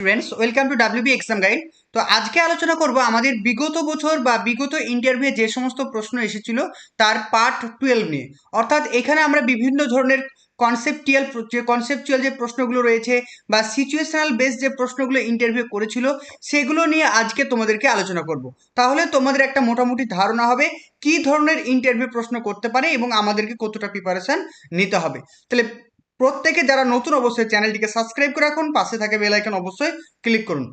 Students welcome to WB exam guide তো আজকে আলোচনা করব আমাদের বিগত বছর বা বিগত ইন্টারভিউ যে সমস্ত প্রশ্ন এসেছিল, তার পার্ট টুয়েলভ নিয়ে। অর্থাৎ এখানে আমরা বিভিন্ন ধরনের কনসেপটিয়াল যে কনসেপচুয়াল যে প্রশ্নগুলো রয়েছে বা সিচুয়েশনাল বেস যে প্রশ্নগুলো ইন্টারভিউ করেছিল, সেগুলো নিয়ে আজকে তোমাদেরকে আলোচনা করব। তাহলে তোমাদের একটা মোটামুটি ধারণা হবে, কি ধরনের ইন্টারভিউ প্রশ্ন করতে পারে এবং আমাদেরকে কতটা প্রিপারেশন নিতে হবে। তাহলে প্রত্যেকে যারা নতুন অবশ্যই চ্যানেলটিকে সাবস্ক্রাইব করে রাখুন, পাশে থাকে বেল আইকন অবশ্যই ক্লিক করুন।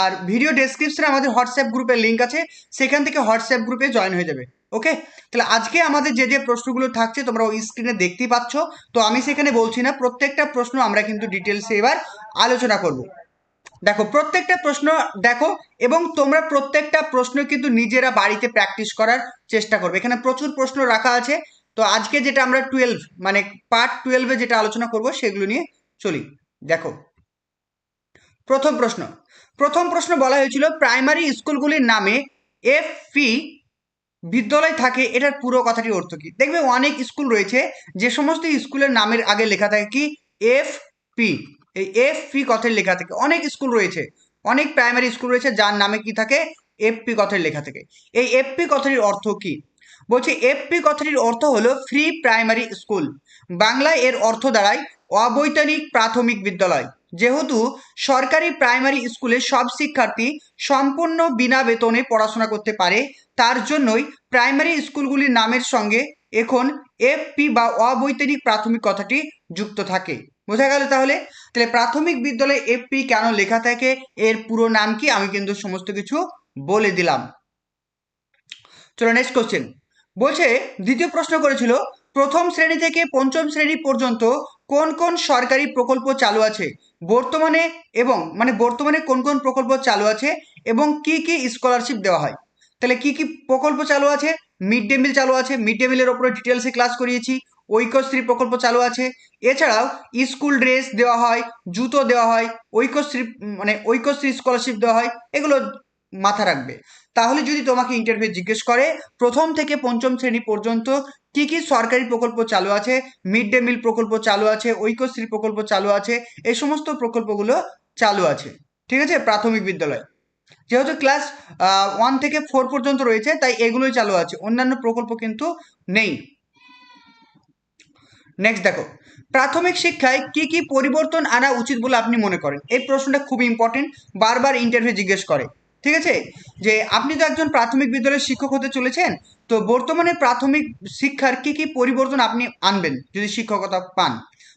আর ভিডিও ডেসক্রিপশনে আমাদের হোয়াটসঅ্যাপ গ্রুপের লিঙ্ক আছে, সেখান থেকে হোয়াটসঅ্যাপ গ্রুপে জয়েন হয়ে যাবে ওকে তাহলে আজকে আমাদের যে যে প্রশ্নগুলো থাকছে তোমরা ওই স্ক্রিনে দেখতেই পাচ্ছ। তো আমি সেখানে বলছি না, প্রত্যেকটা প্রশ্ন আমরা কিন্তু ডিটেলসে এবার আলোচনা করব। দেখো, প্রত্যেকটা প্রশ্ন দেখো, এবং তোমরা প্রত্যেকটা প্রশ্ন কিন্তু নিজেরা বাড়িতে প্র্যাকটিস করার চেষ্টা করবে। এখানে প্রচুর প্রশ্ন রাখা আছে তো আজকে যেটা আমরা টুয়েলভ মানে পার্ট টুয়েলভে যেটা আলোচনা করব সেগুলো নিয়ে চলি। দেখো, প্রথম প্রশ্ন। প্রথম প্রশ্ন বলা হয়েছিল, প্রাইমারি স্কুলগুলির নামে এফ পি বিদ্যালয় থাকে, এটার পুরো কথাটির অর্থ কি? দেখবে অনেক স্কুল রয়েছে, যে সমস্ত স্কুলের নামের আগে লেখা থাকে কি? এফ পি এই এফ পি কথের লেখা থাকে। অনেক স্কুল রয়েছে, অনেক প্রাইমারি স্কুল রয়েছে, যার নামে কি থাকে? এফ পি কথার লেখা থাকে। এই এফ পি কথাটির অর্থ কি? বলছে এফপি কথাটির অর্থ হলো ফ্রি প্রাইমারি স্কুল বাংলায় এর অর্থ দাঁড়ায় অবৈতনিক প্রাথমিক বিদ্যালয়। যেহেতু সরকারি প্রাইমারি স্কুলে সব শিক্ষার্থী সম্পূর্ণ বিনা বেতনে পড়াশোনা করতে পারে, তার জন্যই প্রাইমারি স্কুলগুলির নামের সঙ্গে এখন এফপি বা অবৈতনিক প্রাথমিক কথাটি যুক্ত থাকে। বোঝা গেল তাহলে? তাহলে প্রাথমিক বিদ্যালয়ে এফপি কেন লেখা থাকে? এর পুরো নাম কি? আমি কিন্তু সমস্ত কিছু বলে দিলাম। চলো নেক্সট কোশ্চেন বলছে, দ্বিতীয় প্রশ্ন করেছিল, প্রথম শ্রেণি থেকে পঞ্চম শ্রেণি পর্যন্ত কোন কোন সরকারি প্রকল্প চালু আছে? বর্তমানে এবং মানে বর্তমানে কোন কোন প্রকল্প চালু আছে এবং কি কি স্কলারশিপ দেওয়া হয়? তাহলে কি কি প্রকল্প চালু আছে? মিড ডে মিল চালু আছে মিড ডে মিলের ওপরে ডিটেলসে ক্লাস করিয়েছি, ঐক্যশ্রী প্রকল্প চালু আছে, এছাড়াও স্কুল ড্রেস দেওয়া হয়, জুতো দেওয়া হয়, ঐক্যশ্রী মানে ঐক্যশ্রী স্কলারশিপ দেওয়া হয়, এগুলো মাথা রাখবে। তাহলে যদি তোমাকে ইন্টারভিউ জিজ্ঞেস করে, প্রথম থেকে পঞ্চম শ্রেণি পর্যন্ত কি কি সরকারি প্রকল্প চালু আছে মিড ডে মিল প্রকল্প চালু আছে, ঐক্যশ্রী প্রকল্প চালু আছে এই সমস্ত প্রকল্পগুলো চালু আছে। ঠিক আছে? প্রাথমিক বিদ্যালয়। যেহেতু ক্লাস ওয়ান থেকে ফোর পর্যন্ত রয়েছে, তাই এগুলোই চালু আছে। অন্যান্য প্রকল্প কিন্তু নেই। নেক্সট দেখো। প্রাথমিক শিক্ষায় কি কি পরিবর্তন আনা উচিত বলে আপনি মনে করেন? এই প্রশ্নটা খুব ইম্পর্টেন্ট বারবার ইন্টারভিউ জিজ্ঞেস করে। ঠিক আছে? যে আপনি তো একজন প্রাথমিক বিদ্যালয়ের শিক্ষক হতে চলেছেন, তো বর্তমানে প্রাথমিক শিক্ষার কি কি পরিবর্তন আপনি আনবেন যদি শিক্ষকতা পান?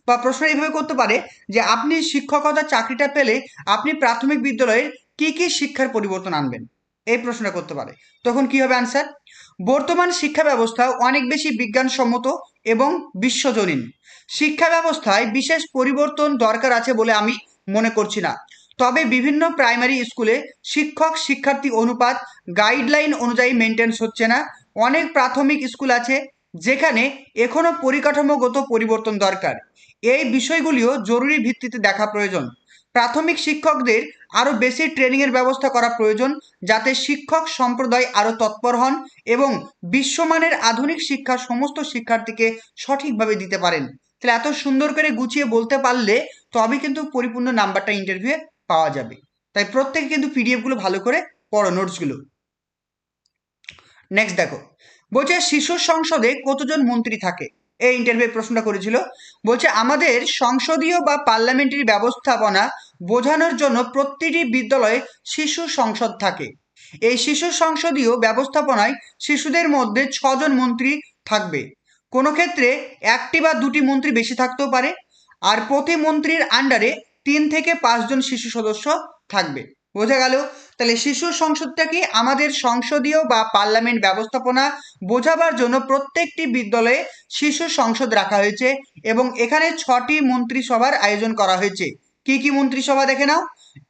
বা প্রশ্ন এইভাবে করতে পারে যে আপনি শিক্ষকতা চাকরিটা পেলে আপনি প্রাথমিক বিদ্যালয়ের কি কি শিক্ষার পরিবর্তন আনবেন? এই প্রশ্নটা করতে পারে। তখন কি হবে আনসার বর্তমান শিক্ষা ব্যবস্থা অনেক বেশি বিজ্ঞানসম্মত এবং বিশ্বজনীন। শিক্ষা ব্যবস্থায় বিশেষ পরিবর্তন দরকার আছে বলে আমি মনে করছি না। তবে বিভিন্ন প্রাইমারি স্কুলে শিক্ষক, শিক্ষার্থী অনুপাত গাইডলাইন অনুযায়ী মেনটেন্স হচ্ছে না। অনেক প্রাথমিক স্কুল আছে যেখানে এখনও পরিকাঠামোগত পরিবর্তন দরকার। এই বিষয়গুলিও জরুরি ভিত্তিতে দেখা প্রয়োজন। প্রাথমিক শিক্ষকদের আরও বেশি ট্রেনিংয়ের ব্যবস্থা করা প্রয়োজন যাতে শিক্ষক সম্প্রদায় আরও তৎপর হন এবং বিশ্বমানের আধুনিক শিক্ষা সমস্ত শিক্ষার্থীকে সঠিকভাবে দিতে পারেন। তাহলে এত সুন্দর করে গুছিয়ে বলতে পারলে তবে কিন্তু পরিপূর্ণ নাম্বারটা ইন্টারভিউয়ে পাওয়া যাবে। তাই প্রত্যেকে কিন্তু পিডিএফগুলো ভালো করে পড়ো নোটসগুলো নেক্সট দেখো, বলছে শিশু সংসদে কতজন মন্ত্রী থাকে? এই ইন্টারভিউ প্রশ্নটা করেছিল। বলছে, আমাদের সংসদীয় বা পার্লামেন্টারি ব্যবস্থাপনা বোঝানোর জন্য প্রতিটি বিদ্যালয়ে শিশু সংসদ থাকে। এই শিশু সংসদীয় ব্যবস্থাপনায় শিশুদের মধ্যে ছজন মন্ত্রী থাকবে। কোনো ক্ষেত্রে একটি বা দুটি মন্ত্রী বেশি থাকতেও পারে। আর প্রতি মন্ত্রীর আন্ডারে তিন থেকে পাঁচজন শিশু সদস্য থাকবে। বোঝা গেল? তাহলে শিশু সংসদটা কি আমাদের সংসদীয় বা পার্লামেন্ট ব্যবস্থাপনা বোঝাবার জন্য প্রত্যেকটি বিদ্যালয়ে শিশু সংসদ রাখা হয়েছে এবং এখানে ছটি মন্ত্রিসভার আয়োজন করা হয়েছে। কি কি মন্ত্রিসভা দেখে নাও?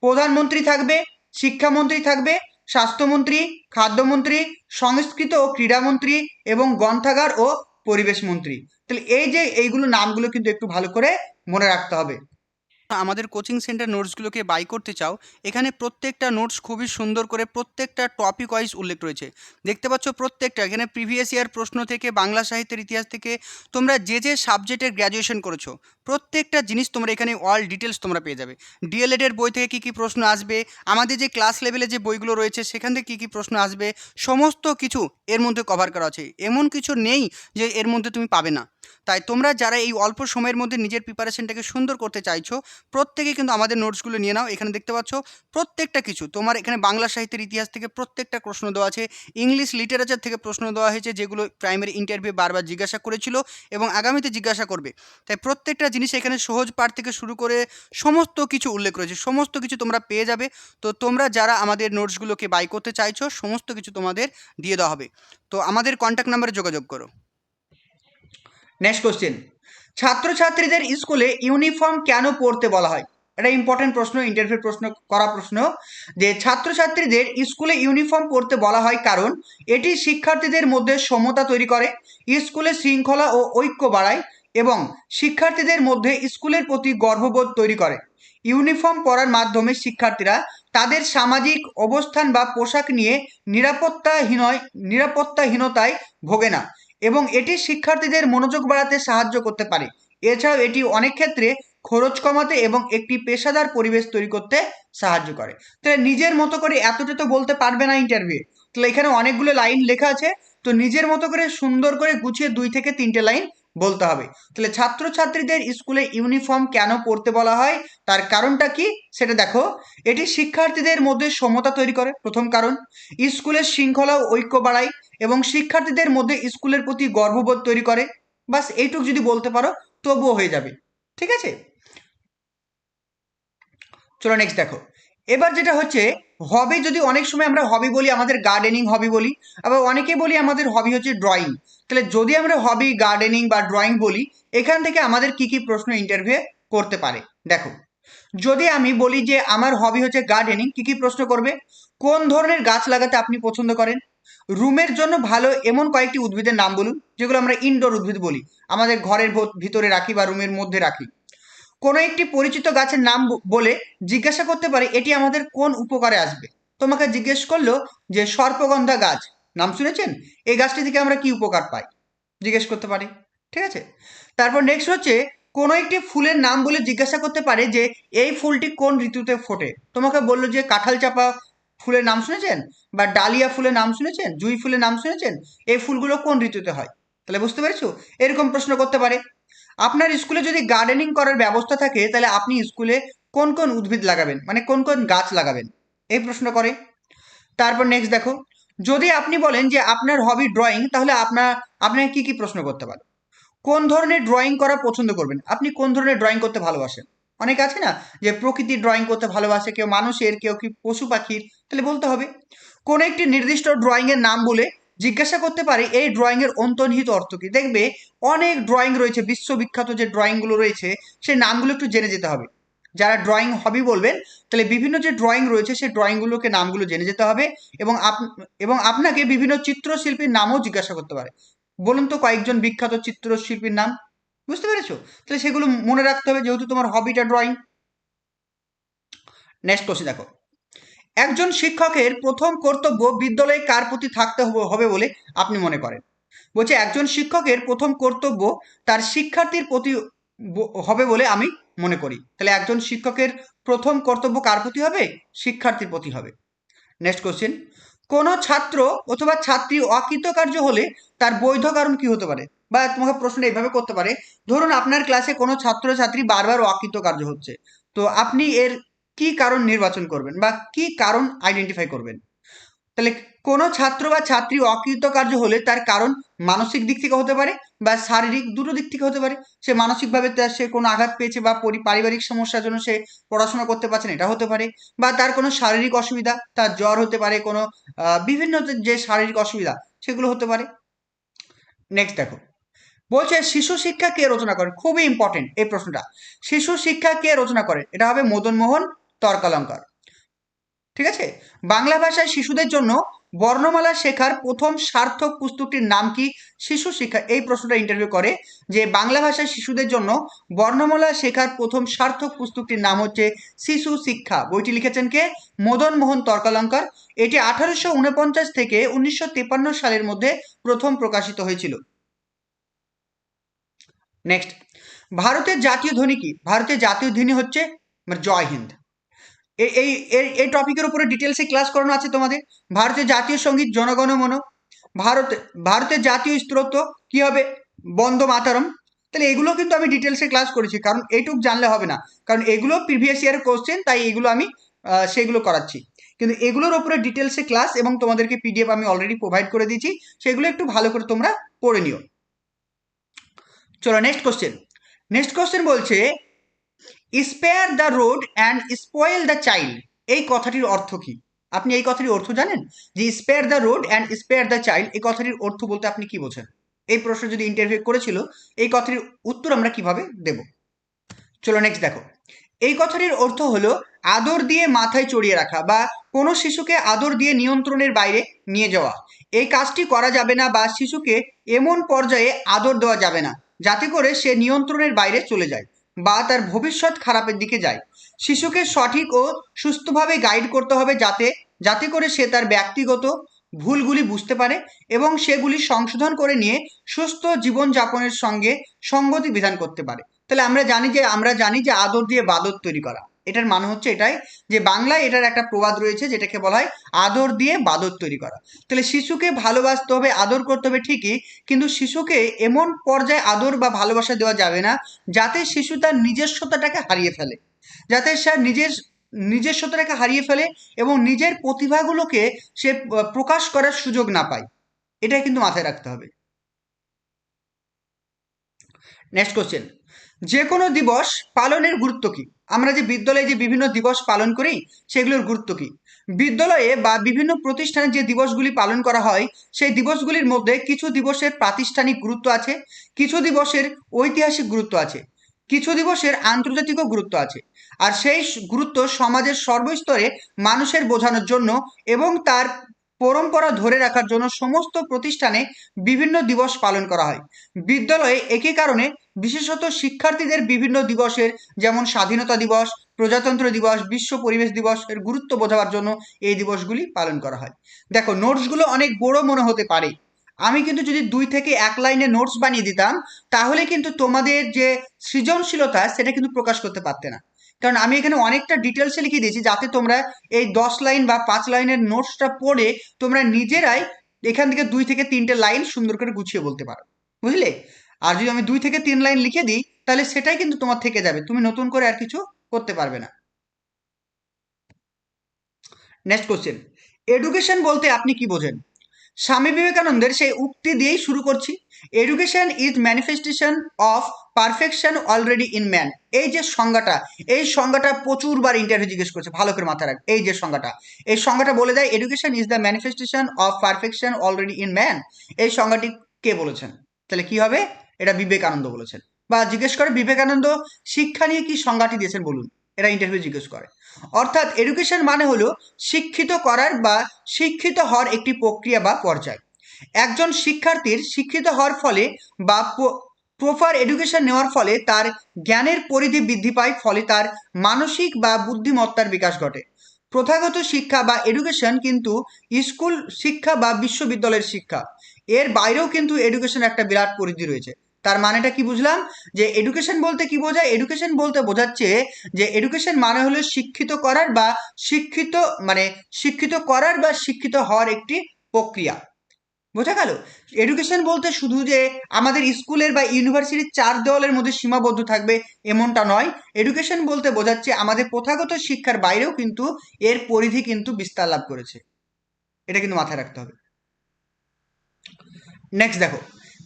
প্রধানমন্ত্রী থাকবে, শিক্ষামন্ত্রী থাকবে, স্বাস্থ্যমন্ত্রী, খাদ্যমন্ত্রী, সংস্কৃত ও ক্রীড়ামন্ত্রী এবং গ্রন্থাগার ও পরিবেশ মন্ত্রী। তাহলে এই যে এইগুলো নামগুলো কিন্তু একটু ভালো করে মনে রাখতে হবে। আমাদের কোচিং সেন্টার নোটসগুলোকে বাই করতে চাও, এখানে প্রত্যেকটা নোটস খুবই সুন্দর করে প্রত্যেকটা টপিক ওয়াইজ উল্লেখ রয়েছে। দেখতে পাচ্ছ প্রত্যেকটা, এখানে প্রিভিয়াস ইয়ার প্রশ্ন থেকে, বাংলা সাহিত্যের ইতিহাস থেকে তোমরা যে যে সাবজেক্টের গ্র্যাজুয়েশন করেছ, প্রত্যেকটা জিনিস তোমরা এখানে অল ডিটেলস তোমরা পেয়ে যাবে। ডিএলএড এর বই থেকে কী কী প্রশ্ন আসবে, আমাদের যে ক্লাস লেভেলে যে বইগুলো রয়েছে, সেখান থেকে কী কী প্রশ্ন আসবে, সমস্ত কিছু এর মধ্যে কভার করা আছে। এমন কিছু নেই যে এর মধ্যে তুমি পাবে না। তাই তোমরা যারা এই অল্প সময়ের মধ্যে নিজের প্রিপারেশনটাকে সুন্দর করতে চাইছো, প্রত্যেকে কিন্তু আমাদের নোটসগুলো নিয়ে নাও। এখানে দেখতে পাচ্ছ প্রত্যেকটা কিছু। তোমার এখানে বাংলা সাহিত্যের ইতিহাস থেকে প্রত্যেকটা প্রশ্ন দেওয়া আছে। ইংলিশ লিটারেচার থেকে প্রশ্ন দেওয়া হয়েছে, যেগুলো প্রাইমারি ইন্টারভিউ বারবার জিজ্ঞাসা করেছিল এবং আগামীতে জিজ্ঞাসা করবে। তাই প্রত্যেকটা জিনিস এখানে সহজ পাঠ থেকে শুরু করে সমস্ত কিছু উল্লেখ রয়েছে। সমস্ত কিছু তোমরা পেয়ে যাবে। তো তোমরা যারা আমাদের নোটসগুলোকে বাই করতে চাইছো, সমস্ত কিছু তোমাদের দিয়ে দেওয়া হবে। তো আমাদের কন্ট্যাক্ট নাম্বারে যোগাযোগ করো। নেক্সট কোশ্চেন ছাত্রছাত্রীদের স্কুলে ইউনিফর্ম কেন পড়তে বলা হয়? এটা ইম্পর্টেন্ট প্রশ্ন ইন্টারভিউ প্রশ্ন, করা প্রশ্ন যে ছাত্রছাত্রীদের স্কুলে ইউনিফর্ম পড়তে বলা হয় কারণ এটি শিক্ষার্থীদের মধ্যে সমতা তৈরি করে স্কুলে শৃঙ্খলা ও ঐক্য বাড়ায় এবং শিক্ষার্থীদের মধ্যে স্কুলের প্রতি গর্ববোধ তৈরি করে। ইউনিফর্ম পরার মাধ্যমে শিক্ষার্থীরা তাদের সামাজিক অবস্থান বা পোশাক নিয়ে নিরাপত্তাহীনয়, নিরাপত্তাহীনতায় ভোগে না। এবং এটি শিক্ষার্থীদের মনোযোগ বাড়াতে সাহায্য করতে পারে। এছাড়াও এটি অনেক ক্ষেত্রে খরচ কমাতে এবং একটি পেশাদার পরিবেশ তৈরি করতে সাহায্য করে। তো নিজের মতো করে এতটা তো বলতে পারবে না ইন্টারভিউ তাহলে এখানে অনেকগুলো লাইন লেখা আছে। তো নিজের মতো করে সুন্দর করে গুছিয়ে দুই থেকে তিনটে লাইন বলতে হবে। তাহলে ছাত্রছাত্রীদের স্কুলে ইউনিফর্ম কেন পড়তে বলা হয়? তার কারণটা কি? সেটা দেখো। এটি শিক্ষার্থীদের মধ্যে সমতা তৈরি করে। প্রথম কারণ, স্কুলের শৃঙ্খলা ঐক্য বাড়ায় এবং শিক্ষার্থীদের মধ্যে স্কুলের প্রতি গর্ববোধ তৈরি করে। বাস এইটুক যদি বলতে পারো, তবুও হয়ে যাবে। ঠিক আছে? চলো নেক্সট দেখো। এবার যেটা হচ্ছে হবি যদি অনেক সময় আমরা হবি বলি, আমাদের গার্ডেনিং হবি বলি, আবার অনেকে বলি আমাদের হবি হচ্ছে ড্রয়িং তাহলে যদি আমরা হবি গার্ডেনিং বা ড্রয়িং বলি, এখান থেকে আমাদের কি কি প্রশ্ন ইন্টারভিউ করতে পারে? দেখো, যদি আমি বলি যে আমার হবি হচ্ছে গার্ডেনিং কি কি প্রশ্ন করবে? কোন ধরনের গাছ লাগাতে আপনি পছন্দ করেন? রুমের জন্য ভালো এমন কয়েকটি উদ্ভিদের নাম বলুন, যেগুলো আমরা ইনডোর উদ্ভিদ বলি। আমাদের ঘরের ভিতরে রাখি বা রুমের মধ্যে রাখি। কোনো একটি পরিচিত গাছের নাম বলে জিজ্ঞাসা করতে পারে, এটি আমাদের কোন উপকারে আসবে? তোমাকে জিজ্ঞেস করল যে সর্পগন্ধা গাছ। নাম শুনেছেন? এই গাছটি থেকে আমরা কি উপকার পাই? জিজ্ঞেস করতে পারি। ঠিক আছে? তারপর নেক্সট হচ্ছে, কোনো একটি ফুলের নাম বলে জিজ্ঞাসা করতে পারে যে এই ফুলটি কোন ঋতুতে ফোটে? তোমাকে বলল যে কাঁঠাল চাপা ফুলের নাম শুনেছেন? বা ডালিয়া ফুলের নাম শুনেছেন? জুই ফুলের নাম শুনেছেন? এই ফুলগুলো কোন ঋতুতে হয়? তাহলে বুঝতে পেরেছ? এরকম প্রশ্ন করতে পারে। আপনার স্কুলে যদি গার্ডেনিং করার ব্যবস্থা থাকে, তাহলে আপনি স্কুলে কোন কোন উদ্ভিদ লাগাবেন? মানে কোন কোন গাছ লাগাবেন? এই প্রশ্ন করে। তারপর নেক্সট দেখো। যদি আপনি বলেন যে আপনার হবি ড্রয়িং তাহলে আপনার আপনাকে কি কি প্রশ্ন করতে পারে কোন ধরনের ড্রয়িং করা পছন্দ করবেন? আপনি কোন ধরনের ড্রয়িং করতে ভালোবাসেন? অনেক আছে না? যে প্রকৃতির ড্রয়িং করতে ভালোবাসে, কেউ মানুষের, কেউ কি পশু পাখির, তাহলে বলতে হবে। কোন একটি নির্দিষ্ট ড্রয়িংয়ের নাম বলে জিজ্ঞাসা করতে পারে এই ড্রয়িংয়ের অন্তর্নিহিত অর্থ কি? দেখবে অনেক ড্রয়িং রয়েছে, বিশ্ববিখ্যাত যে ড্রয়িংগুলো রয়েছে সেই নামগুলো একটু জেনে যেতে হবে। যারা ড্রয়িং হবি বলবেন, তাহলে বিভিন্ন যে ড্রয়িং রয়েছে, সেই ড্রয়িংগুলোকে নামগুলো জেনে যেতে হবে এবং এবং আপনাকে বিভিন্ন চিত্রশিল্পীর নামও জিজ্ঞাসা করতে পারে। বলুন তো কয়েকজন বিখ্যাত চিত্রশিল্পীর নাম। বুঝতে পেরেছ? তাহলে সেগুলো মনে রাখতে হবে যেহেতু তোমার হবিটা ড্রয়িং নেক্সট কোশ্চেন দেখো। একজন শিক্ষকের প্রথম কর্তব্য বিদ্যালয়ে কার প্রতি থাকতে হবে বলে আপনি মনে করেন? বলছে, একজন শিক্ষকের প্রথম কর্তব্য তার শিক্ষার্থীর প্রতি হবে বলে আমি মনে করি। তাহলে একজন শিক্ষকের প্রথম কর্তব্য কার প্রতি হবে? শিক্ষার্থীর প্রতি হবে। নেক্সট কোশ্চেন কোনো ছাত্র অথবা ছাত্রী অকৃতকার্য হলে তার বৈধ কারণ কি হতে পারে? বা তোমাকে প্রশ্ন এইভাবে করতে পারে, ধরুন আপনার ক্লাসে কোনো ছাত্র ছাত্রী বারবার অকৃতকার্য হচ্ছে। তো আপনি এর কি কারণ নির্বাচন করবেন বা কি কারণ আইডেন্টিফাই করবেন? তাহলে কোনো ছাত্র বা ছাত্রী অকৃতকার্য হলে তার কারণ মানসিক দিক থেকে হতে পারে বা শারীরিক দুটো দিক থেকে হতে পারে। সে মানসিকভাবে তার সে কোনো আঘাত পেয়েছে বা পারিবারিক সমস্যার জন্য সে পড়াশোনা করতে পারছে না, এটা হতে পারে। বা তার কোনো শারীরিক অসুবিধা, তার জ্বর হতে পারে, কোনো বিভিন্ন যে শারীরিক অসুবিধা, সেগুলো হতে পারে। নেক্সট দেখো। বলছে, শিশু শিক্ষা কে রচনা করেন? খুবই ইম্পর্টেন্ট এই প্রশ্নটা। শিশু শিক্ষা কে রচনা করেন? এটা হবে মদন মোহন তর্কালঙ্কার। ঠিক আছে? বাংলা ভাষায় শিশুদের জন্য বর্ণমালা শেখার প্রথম সার্থক পুস্তকটির নাম কি? শিশু শিক্ষা। এই প্রশ্নটা ইন্টারভিউ করে যে বাংলা ভাষায় শিশুদের জন্য বর্ণমালা শেখার প্রথম সার্থক পুস্তকটির নাম হচ্ছে শিশু শিক্ষা। বইটি লিখেছেন কে? মদন মোহন তর্কালঙ্কার। এটি আঠারোশো উনপঞ্চাশ থেকে উনিশশো সালের মধ্যে প্রথম প্রকাশিত হয়েছিল। নেক্সট ভারতের জাতীয় ধ্বনি কি? ভারতের জাতীয় ধ্বনি হচ্ছে জয় হিন্দ। এই এই এই- টপিকের উপরে ডিটেলসে ক্লাস করানো আছে তোমাদের। ভারতের জাতীয় সংগীত জনগণ মন। ভারত ভারতের জাতীয় স্তোত্র কি হবে? বন্দ মাতারম। তাহলে এগুলো কিন্তু আমি ডিটেলসে ক্লাস করেছি, কারণ এইটুক জানলে হবে না। কারণ এগুলো প্রিভিয়াস ইয়ারের কোশ্চেন তাই এগুলো আমি সেগুলো করাচ্ছি। কিন্তু এগুলোর উপরে ডিটেলসে ক্লাস এবং তোমাদেরকে পিডিএফ আমি অলরেডি প্রোভাইড করে দিয়েছি, সেগুলো একটু ভালো করে তোমরা পড়ে নিও। চলো নেক্সট কোশ্চেন নেক্সট কোশ্চেন বলছে spare the rod and spoil the child এই কথাটির অর্থ কি? আপনি এই কথাটির অর্থ জানেন? যে spare the rod and spare the child এই কথাটির অর্থ বলতে আপনি কি বোঝেন? এই প্রশ্ন যদি ইন্টারভিউ করেছিল, এই কথাটির উত্তর আমরা কীভাবে দেব? চলো নেক্সট দেখো। এই কথাটির অর্থ হলো আদর দিয়ে মাথায় চড়িয়ে রাখা বা কোনো শিশুকে আদর দিয়ে নিয়ন্ত্রণের বাইরে নিয়ে যাওয়া। এই কাজটি করা যাবে না বা শিশুকে এমন পর্যায়ে আদর দেওয়া যাবে না, যাতে করে সে নিয়ন্ত্রণের বাইরে চলে যায়। বা তার ভবিষ্যৎ খারাপের দিকে যায়। শিশুকে সঠিক ও সুস্থভাবে গাইড করতে হবে যাতে যাতে করে সে তার ব্যক্তিগত ভুলগুলি বুঝতে পারে এবং সেগুলি সংশোধন করে নিয়ে সুস্থ জীবনযাপনের সঙ্গে সঙ্গতি বিধান করতে পারে। তাহলে আমরা জানি যে, আমরা জানি যে আদর দিয়ে বাদর তৈরি করা। এটার মানে হচ্ছে এটাই যে বাংলায় এটার একটা প্রবাদ রয়েছে যেটাকে বলা হয় আদর দিয়ে বাদর তৈরি করা। তাহলে শিশুকে ভালোবাসতে হবে, আদর করতে হবে ঠিকই, কিন্তু শিশুকে এমন পর্যায়ে আদর বা ভালোবাসা দেওয়া যাবে না যাতে শিশু তার নিজস্বতাটাকে হারিয়ে ফেলে। যাতে সে নিজের, নিজস্বতাটাকে হারিয়ে ফেলে এবং নিজের প্রতিভাগুলোকে সে প্রকাশ করার সুযোগ না পায়। এটাই কিন্তু মাথায় রাখতে হবে। নেক্সট কোশ্চেন যে কোনো দিবস পালনের গুরুত্ব কি? আমরা যে বিদ্যালয়ে যে বিভিন্ন দিবস পালন করি, সেগুলোর গুরুত্ব কি? বিদ্যালয়ে বা বিভিন্ন প্রতিষ্ঠানে যে দিবসগুলি পালন করা হয়, সেই দিবসগুলির মধ্যে কিছু দিবসের প্রাতিষ্ঠানিক গুরুত্ব আছে, কিছু দিবসের ঐতিহাসিক গুরুত্ব আছে, কিছু দিবসের আন্তর্জাতিকও গুরুত্ব আছে। আর সেই গুরুত্ব সমাজের সর্বস্তরে মানুষের বোঝানোর জন্য এবং তার পরম্পরা ধরে রাখার জন্য সমস্ত প্রতিষ্ঠানে বিভিন্ন দিবস পালন করা হয়। বিদ্যালয়ে একই কারণে বিশেষত শিক্ষার্থীদের বিভিন্ন দিবসের, যেমন স্বাধীনতা দিবস, প্রজাতন্ত্র দিবস, বিশ্ব পরিবেশ দিবস এর গুরুত্ব বোঝাবার জন্য এই দিবসগুলি পালন করা হয়। দেখো, নোটসগুলো অনেক বড় মনে হতে পারে। আমি কিন্তু যদি দুই থেকে এক লাইনে নোটস বানিয়ে দিতাম, তাহলে কিন্তু তোমাদের যে সৃজনশীলতা, সেটা কিন্তু প্রকাশ করতে পারতে না। কারণ আমি এখানে অনেকটা ডিটেলসে লিখে দিয়েছি, যাতে তোমরা এই দশ লাইন বা পাঁচ লাইনের নোটসটা পড়ে তোমরা নিজেরাই এখান থেকে দুই থেকে তিনটে লাইন সুন্দর করে গুছিয়ে বলতে পারো। বুঝলে? আর যদি আমি দুই থেকে তিন লাইন লিখে দিই, তাহলে সেটাই কিন্তু তোমার থেকে যাবে। তুমি নতুন করে আর কিছু করতে পারবে না। নেক্সট কোশ্চেন এডুকেশন বলতে আপনি কি বোঝেন? স্বামী বিবেকানন্দের সেই উক্তি দিয়েই শুরু করছি। Education is manifestation of perfection already in man এই যে সংজ্ঞাটা, এই সংজ্ঞাটা প্রচুরবার ইন্টারভিউ জিজ্ঞেস করছে, ভালো করে মাথায় রাখ। এই যে সংজ্ঞাটা, এই সংজ্ঞাটা বলে দেয় education is the manifestation of perfection already in man এই সংজ্ঞাটি কে বলেছেন? তাহলে কি হবে? এটা বিবেকানন্দ বলেছেন। বা জিজ্ঞেস করে বিবেকানন্দ, শিক্ষা নিয়ে কি সংজ্ঞাটি দিয়েছেন বলুন? এটা ইন্টারভিউ জিজ্ঞেস করে। অর্থাৎ এডুকেশন মানে হলো শিক্ষিত করার বা শিক্ষিত হওয়ার একটি প্রক্রিয়া বা পর্যায়। একজন শিক্ষার্থীর শিক্ষিত হওয়ার ফলে বা প্রপার এডুকেশন নেওয়ার ফলে তার জ্ঞানের পরিধি বৃদ্ধি পায়, ফলে তার মানসিক বা বুদ্ধিমত্তার বিকাশ ঘটে। প্রথাগত শিক্ষা বা এডুকেশন কিন্তু স্কুল শিক্ষা বা বিশ্ববিদ্যালয়ের শিক্ষা। এর বাইরেও কিন্তু এডুকেশন একটা বিরাট পরিধি রয়েছে। তার মানেটা কি বুঝলাম? যে এডুকেশন বলতে কি বোঝায়? এডুকেশন বলতে বোঝাচ্ছে যে এডুকেশন মানে হলো শিক্ষিত করার বা শিক্ষিত মানে শিক্ষিত করার বা শিক্ষিত হওয়ার একটি প্রক্রিয়া। বোঝা গেল? এডুকেশন বলতে শুধু যে আমাদের স্কুলের বা ইউনিভার্সিটির চার দেওয়ালের মধ্যে সীমাবদ্ধ থাকবে এমনটা নয়। এডুকেশন বলতে বোঝাচ্ছে আমাদের প্রথাগত শিক্ষার বাইরেও কিন্তু এর পরিধি কিন্তু বিস্তার লাভ করেছে। এটা কিন্তু মাথায় রাখতে হবে। নেক্সট দেখো।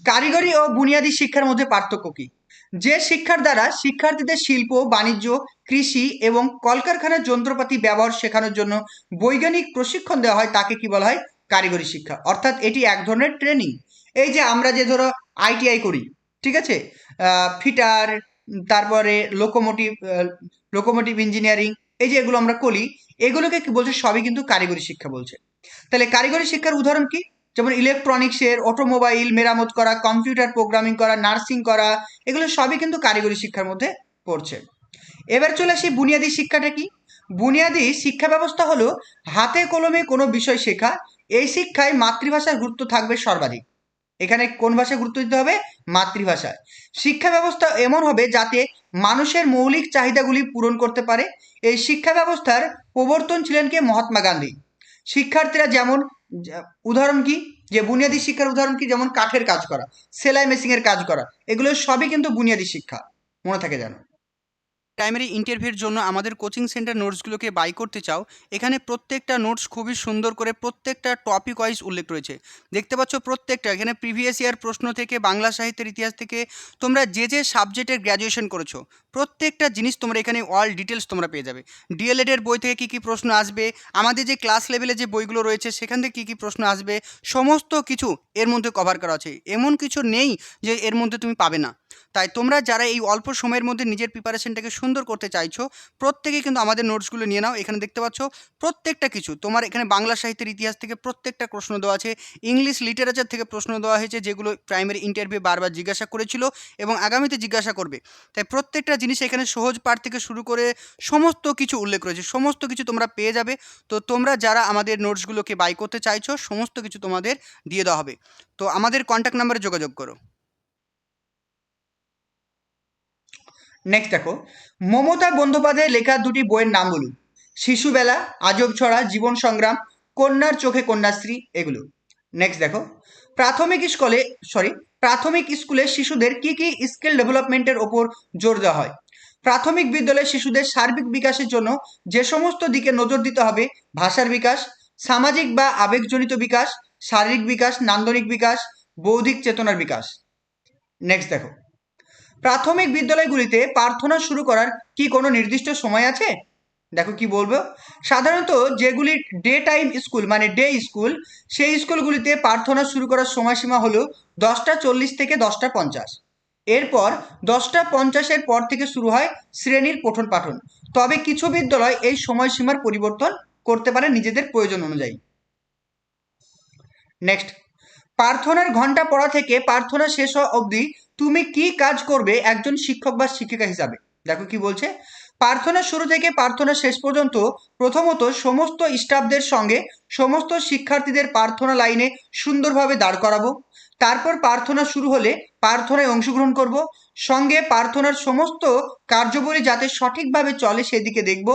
কারিগরি ও বুনিয়াদী শিক্ষার মধ্যে পার্থক্য কি? যে শিক্ষার দ্বারা শিক্ষার্থীদের শিল্প, বাণিজ্য, কৃষি এবং কলকারখানার যন্ত্রপাতি ব্যবহার শেখানোর জন্য বৈজ্ঞানিক প্রশিক্ষণ দেওয়া হয় তাকে কি বলা হয়? কারিগরি শিক্ষা। অর্থাৎ এটি এক ধরনের ট্রেনিং। এই যে আমরা যে ধরো আইটিআই করি, ঠিক আছে? ফিটার, তারপরে লোকোমোটিভ লোকোমোটিভ ইঞ্জিনিয়ারিং, এই যে এগুলো আমরা করি, এগুলোকে কি বলছে? সবই কিন্তু কারিগরি শিক্ষা বলছে। তাহলে কারিগরি শিক্ষার উদাহরণ কি? যেমন ইলেকট্রনিক্সের অটোমোবাইল মেরামত করা কম্পিউটার প্রোগ্রামিং করা নার্সিং করা, এগুলো সবই কিন্তু কারিগরি শিক্ষার মধ্যে পড়ছে। এবার চলে আসি বুনিয়াদী শিক্ষাটা কি? বুনিয়াদী শিক্ষা ব্যবস্থা হলো হাতে কলমে কোনো বিষয় শেখা, এই শিক্ষায় মাতৃভাষার গুরুত্ব থাকবে সর্বাধিক। এখানে কোন ভাষায় গুরুত্ব দিতে হবে? মাতৃভাষায় শিক্ষা ব্যবস্থা এমন হবে যাতে মানুষের মৌলিক চাহিদাগুলি পূরণ করতে পারে। এই শিক্ষা ব্যবস্থার প্রবর্তন ছিলেন কে মহাত্মা গান্ধী। শিক্ষার্থীরা যেমন উদাহরণ কি? যে বুনিয়াদী শিক্ষার উদাহরণ কি? যেমন কাঠের কাজ করা, সেলাই মেশিনের কাজ করা, এগুলো সবই কিন্তু বুনিয়াদী শিক্ষা, মনে থাকে জানো প্রাইমারি ইন্টারভিউর জন্য আমাদের কোচিং সেন্টার নোটসগুলোকে বাই করতে চাও, এখানে প্রত্যেকটা নোটস খুবই সুন্দর করে প্রত্যেকটা টপিক ওয়াইজ উল্লেখ রয়েছে। দেখতে পাচ্ছ প্রত্যেকটা, এখানে প্রিভিয়াস ইয়ার প্রশ্ন থেকে, বাংলা সাহিত্যের ইতিহাস থেকে তোমরা যে যে সাবজেক্টের গ্র্যাজুয়েশন করেছ, প্রত্যেকটা জিনিস তোমরা এখানে অল ডিটেলস তোমরা পেয়ে যাবে। ডিএলএড এর বই থেকে কী কী প্রশ্ন আসবে, আমাদের যে ক্লাস লেভেলে যে বইগুলো রয়েছে, সেখান থেকে কী কী প্রশ্ন আসবে, সমস্ত কিছু এর মধ্যে কভার করা আছে। এমন কিছু নেই যে এর মধ্যে তুমি পাবে না। তাই তোমরা যারা এই অল্প সময়ের মধ্যে নিজের প্রিপারেশনটাকে সুন্দর করতে চাইছো, প্রত্যেকে কিন্তু আমাদের নোটসগুলো নিয়ে নাও। এখানে দেখতে পাচ্ছ প্রত্যেকটা কিছু। তোমার এখানে বাংলা সাহিত্যের ইতিহাস থেকে প্রত্যেকটা প্রশ্ন দেওয়া আছে। ইংলিশ লিটারেচার থেকে প্রশ্ন দেওয়া হয়েছে, যেগুলো প্রাইমারি ইন্টারভিউ বারবার জিজ্ঞাসা করেছিল এবং আগামীতে জিজ্ঞাসা করবে। তাই প্রত্যেকটা জিনিস এখানে সহজ পাঠ থেকে শুরু করে সমস্ত কিছু উল্লেখ রয়েছে। সমস্ত কিছু তোমরা পেয়ে যাবে। তো তোমরা যারা আমাদের নোটসগুলোকে বাই করতে চাইছো, সমস্ত কিছু তোমাদের দিয়ে দেওয়া হবে। তো আমাদের কন্ট্যাক্ট নাম্বারে যোগাযোগ করো। নেক্সট দেখো, মমতা বন্দ্যোপাধ্যায়ের লেখা দুটি বইয়ের নাম বলুন। শিশুবেলা, আজব ছড়া, জীবন সংগ্রাম, কন্যার চোখে কন্যাশ্রী এগুলো। নেক্সট দেখো, প্রাথমিক স্কুলে সরি প্রাথমিক স্কুলে শিশুদের কি কি স্কিল ডেভেলপমেন্টের ওপর জোর দেওয়া হয়? প্রাথমিক বিদ্যালয়ে শিশুদের সার্বিক বিকাশের জন্য যে সমস্ত দিকে নজর দিতে হবে, ভাষার বিকাশ, সামাজিক বা আবেগজনিত বিকাশ, শারীরিক বিকাশ, নান্দনিক বিকাশ, বৌদ্ধিক চেতনার বিকাশ। নেক্সট দেখো প্রাথমিক বিদ্যালয়গুলিতে প্রার্থনা শুরু করার কি কোনো নির্দিষ্ট সময় আছে? দেখো কি বলব। সাধারণত যেগুলি ডে টাইম স্কুল মানে ডে স্কুল সেই স্কুলগুলিতে প্রার্থনা শুরু করার সময়সীমা হলো দশটা চল্লিশ থেকে দশটা পঞ্চাশ। এরপর দশটা পঞ্চাশের পর থেকে শুরু হয় শ্রেণির পঠন পাঠন। তবে কিছু বিদ্যালয় এই সময়সীমার পরিবর্তন করতে পারে নিজেদের প্রয়োজন অনুযায়ী। নেক্সট প্রার্থনার ঘণ্টা পড়া থেকে প্রার্থনা শেষ হওয়া অবধি তুমি কি কাজ করবে একজন শিক্ষক বা শিক্ষিকা হিসাবে? দেখো কি বলছে প্রার্থনা শুরু থেকে প্রার্থনা শেষ পর্যন্ত প্রথমত সমস্ত স্টাফদের সঙ্গে সমস্ত শিক্ষার্থীদের প্রার্থনা লাইনে সুন্দরভাবে দাঁড় করাবো। তারপর প্রার্থনা শুরু হলে প্রার্থনায় অংশগ্রহণ করব। সঙ্গে প্রার্থনার সমস্ত কার্যবলী যাতে সঠিকভাবে চলে সেদিকে দেখব।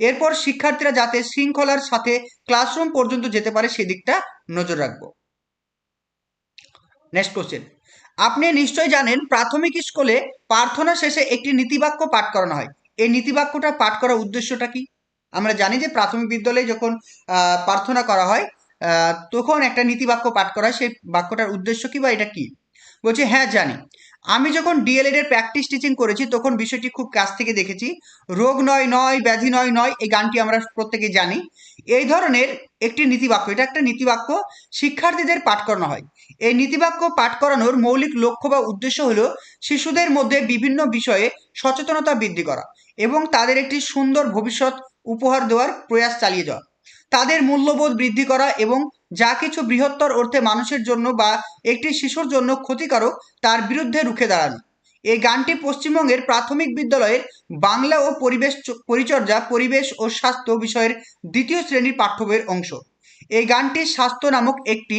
এরপর শিক্ষার্থীরা যাতে শৃঙ্খলার সাথে ক্লাসরুম পর্যন্ত যেতে পারে সেদিকটা নজর রাখব। নেক্সট কোশ্চেন আপনি নিশ্চয় জানেন প্রাথমিক স্কুলে প্রার্থনা শেষে একটি নীতিবাক্য পাঠ করানো হয়। এই নীতিবাক্যটা পাঠ করার উদ্দেশ্যটা কি? আমরা জানি যে প্রাথমিক বিদ্যালয়ে যখন প্রার্থনা করা হয় তখন একটা নীতিবাক্য পাঠ করা হয়। সেই বাক্যটার উদ্দেশ্য কি বা এটা কি? বলছি হ্যাঁ জানি। আমি যখন ডিএলএড এর প্র্যাকটিস টিচিং করেছি, তখন বিষয়টি খুব কাছ থেকে দেখেছি। রোগ নয় নয়, ব্যাধি নয় নয়, এই গানটি আমরা প্রত্যেকে জানি। এই ধরনের একটি নীতিবাক্য, এটা একটা নীতিবাক্য শিক্ষার্থীদের পাঠ করানো হয়। এই নীতিবাক্য পাঠ করানোর মৌলিক লক্ষ্য বা উদ্দেশ্য হলো শিশুদের মধ্যে বিভিন্ন বিষয়ে সচেতনতা বৃদ্ধি করা এবং তাদের একটি সুন্দর ভবিষ্যৎ উপহার দেওয়ার প্রয়াস চালিয়ে যাওয়া। তাদের মূল্যবোধ বৃদ্ধি করা এবং যা কিছু বৃহত্তর অর্থে মানুষের জন্য বা একটি শিশুর জন্য ক্ষতিকারক, তার বিরুদ্ধে রুখে দাঁড়ানো। এই গানটি পশ্চিমবঙ্গের প্রাথমিক বিদ্যালয়ের বাংলা ও পরিবেশ পরিচর্যা, পরিবেশ ও স্বাস্থ্য বিষয়ের দ্বিতীয় শ্রেণির পাঠ্য বইয়ের অংশ। এই গানটি স্বাস্থ্য নামক একটি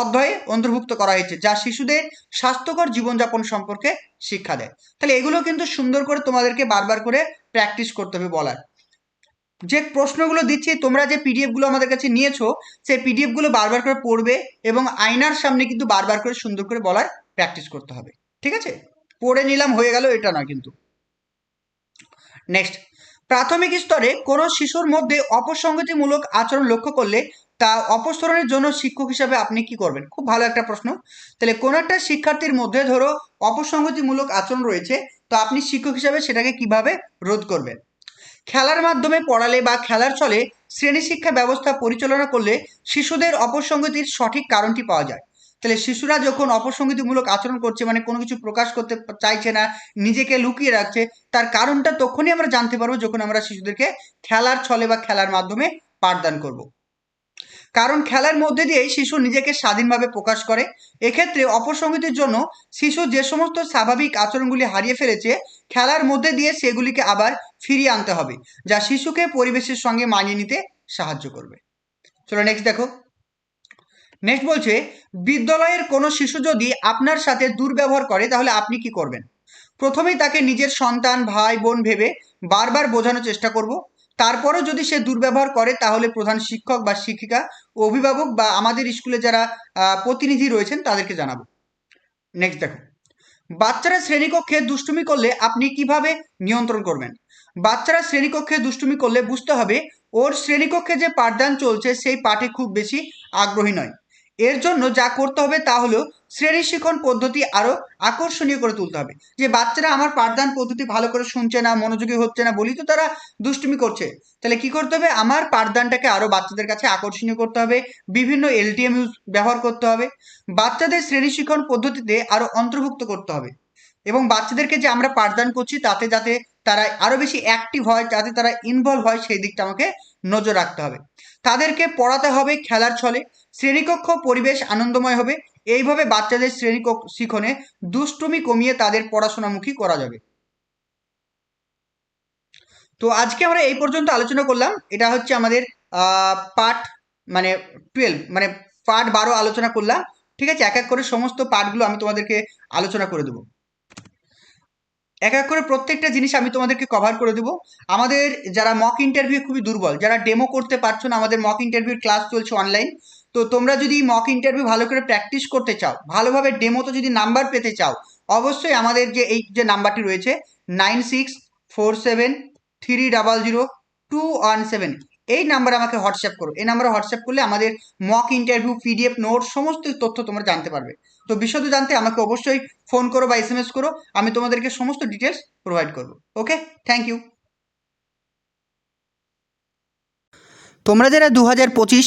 অধ্যায়ে অন্তর্ভুক্ত করা হয়েছে, যা শিশুদের স্বাস্থ্যকর জীবনযাপন সম্পর্কে শিক্ষা দেয়। তাহলে এগুলো কিন্তু সুন্দর করে তোমাদেরকে বারবার করে প্র্যাকটিস করতে হবে বলার। যে প্রশ্নগুলো দিচ্ছি, তোমরা যে পিডিএফগুলো আমাদের কাছে নিয়েছো, সেই পিডিএফগুলো বারবার করে পড়বে এবং আয়নার সামনে কিন্তু বারবার করে সুন্দর করে বলার প্র্যাকটিস করতে হবে। ঠিক আছে? পড়ে নিলাম, হয়ে গেল, এটা না কিন্তু। নেক্সট প্রাথমিক স্তরে কোনো শিশুর মধ্যে অপসঙ্গতিমূলক আচরণ লক্ষ্য করলে তা অপসরণের জন্য শিক্ষক হিসাবে আপনি কি করবেন? খুব ভালো একটা প্রশ্ন। তাহলে কোনো একটা শিক্ষার্থীর মধ্যে ধরো অপসঙ্গতিমূলক আচরণ রয়েছে, তো আপনি শিক্ষক হিসাবে সেটাকে কীভাবে রোধ করবেন? খেলার মাধ্যমে পড়ালে বা খেলার ছলে শ্রেণি শিক্ষা ব্যবস্থা পরিচালনা করলে শিশুদের অপসঙ্গতির সঠিক কারণটি পাওয়া যায় তাহলে শিশুরা যখন অপসঙ্গতিমূলক আচরণ করছে মানে কোনো কিছু প্রকাশ করতে চাইছে না, নিজেকে লুকিয়ে রাখছে, তার কারণটা তখনই আমরা জানতে পারব যখন আমরা শিশুদেরকে খেলার ছলে বা খেলার মাধ্যমে পাঠদান করব। কারণ খেলার মধ্যে দিয়েই শিশু নিজেকে স্বাধীনভাবে প্রকাশ করে। এক্ষেত্রে অপসঙ্গতির জন্য শিশু যে সমস্ত স্বাভাবিক আচরণগুলি হারিয়ে ফেলেছে, খেলার মধ্যে দিয়ে সেগুলিকে আবার ফিরিয়ে আনতে হবে, যা শিশুকে পরিবেশের সঙ্গে মানিয়ে নিতে সাহায্য করবে। চলো নেক্সট দেখো। নেক্সট বলছে, বিদ্যালয়ের কোনো শিশু যদি আপনার সাথে দুর্ব্যবহার করে, তাহলে আপনি কি করবেন? প্রথমেই তাকে নিজের সন্তান, ভাই, বোন ভেবে বারবার বোঝানোর চেষ্টা করব। তারপরেও যদি সে দুর্ব্যবহার করে, তাহলে প্রধান শিক্ষক বা শিক্ষিকা, অভিভাবক বা আমাদের স্কুলে যারা প্রতিনিধি রয়েছেন, তাদেরকে জানাব। নেক্সট দেখো। বাচ্চারা শ্রেণীকক্ষে দুষ্টুমি করলে আপনি কীভাবে নিয়ন্ত্রণ করবেন? বাচ্চারা শ্রেণীকক্ষে দুষ্টুমি করলে বুঝতে হবে, ওর শ্রেণীকক্ষে যে পাঠদান চলছে, সেই পাঠে খুব বেশি আগ্রহী নয়। এর জন্য যা করতে হবে তা হলো শ্রেণি শিক্ষণ পদ্ধতি আরও আকর্ষণীয় করে তুলতে হবে। যে বাচ্চারা আমার পাঠদান পদ্ধতি ভালো করে শুনছে না, মনোযোগী হচ্ছে না বলি তো তারা দুষ্টুমি করছে। তাহলে কি করতে হবে? আমার পাঠদানটাকে আরও বাচ্চাদের কাছে আকর্ষণীয় করতে হবে, বিভিন্ন এলটিএম ইউজ ব্যবহার করতে হবে, বাচ্চাদের শ্রেণি শিক্ষণ পদ্ধতিতে আরও অন্তর্ভুক্ত করতে হবে এবং বাচ্চাদেরকে যে আমরা পাঠদান করছি তাতে যাতে তারা আরও বেশি অ্যাক্টিভ হয়, যাতে তারা ইনভলভ হয়, সেই দিকটা আমাকে নজর রাখতে হবে। তাদেরকে পড়াতে হবে খেলার ছলে শ্রেণীকক্ষ পরিবেশ আনন্দময় হবে। এইভাবে বাচ্চাদের শ্রেণি শিখনে দুষ্টুমি কমিয়ে তাদের পড়াশোনামুখী করা যাবে। তো আজকে আমরা এই পর্যন্ত আলোচনা করলাম। এটা হচ্ছে আমাদের পার্ট মানে টুয়েলভ মানে পার্ট বারো আলোচনা করলাম। ঠিক আছে? এক এক করে সমস্ত পার্টগুলো আমি তোমাদেরকে আলোচনা করে দেবো। এক এক করে প্রত্যেকটা জিনিস আমি তোমাদেরকে কভার করে দেবো। আমাদের যারা মক ইন্টারভিউ খুবই দুর্বল, যারা ডেমো করতে পারছ না, আমাদের মক ইন্টারভিউর ক্লাস চলছে অনলাইন তো তোমরা যদি মক ইন্টারভিউ ভালো করে প্র্যাকটিস করতে চাও, ভালোভাবে ডেমোতে যদি নাম্বার পেতে চাও, অবশ্যই আমাদের যে এই যে নাম্বারটি রয়েছে nine six four seven three double zero two one seven এই নাম্বারে আমাকে হোয়াটসঅ্যাপ করো। এই নাম্বারে হোয়াটসঅ্যাপ করলে আমাদের মক ইন্টারভিউ পিডিএফ নোট সমস্ত তথ্য তোমরা জানতে পারবে। তো বিশদ জানতে আমাকে অবশ্যই ফোন করো বা এস করো, আমি তোমাদেরকে সমস্ত ডিটেলস প্রোভাইড করব। ওকে থ্যাংক ইউ তোমরা যারা দু হাজার পঁচিশ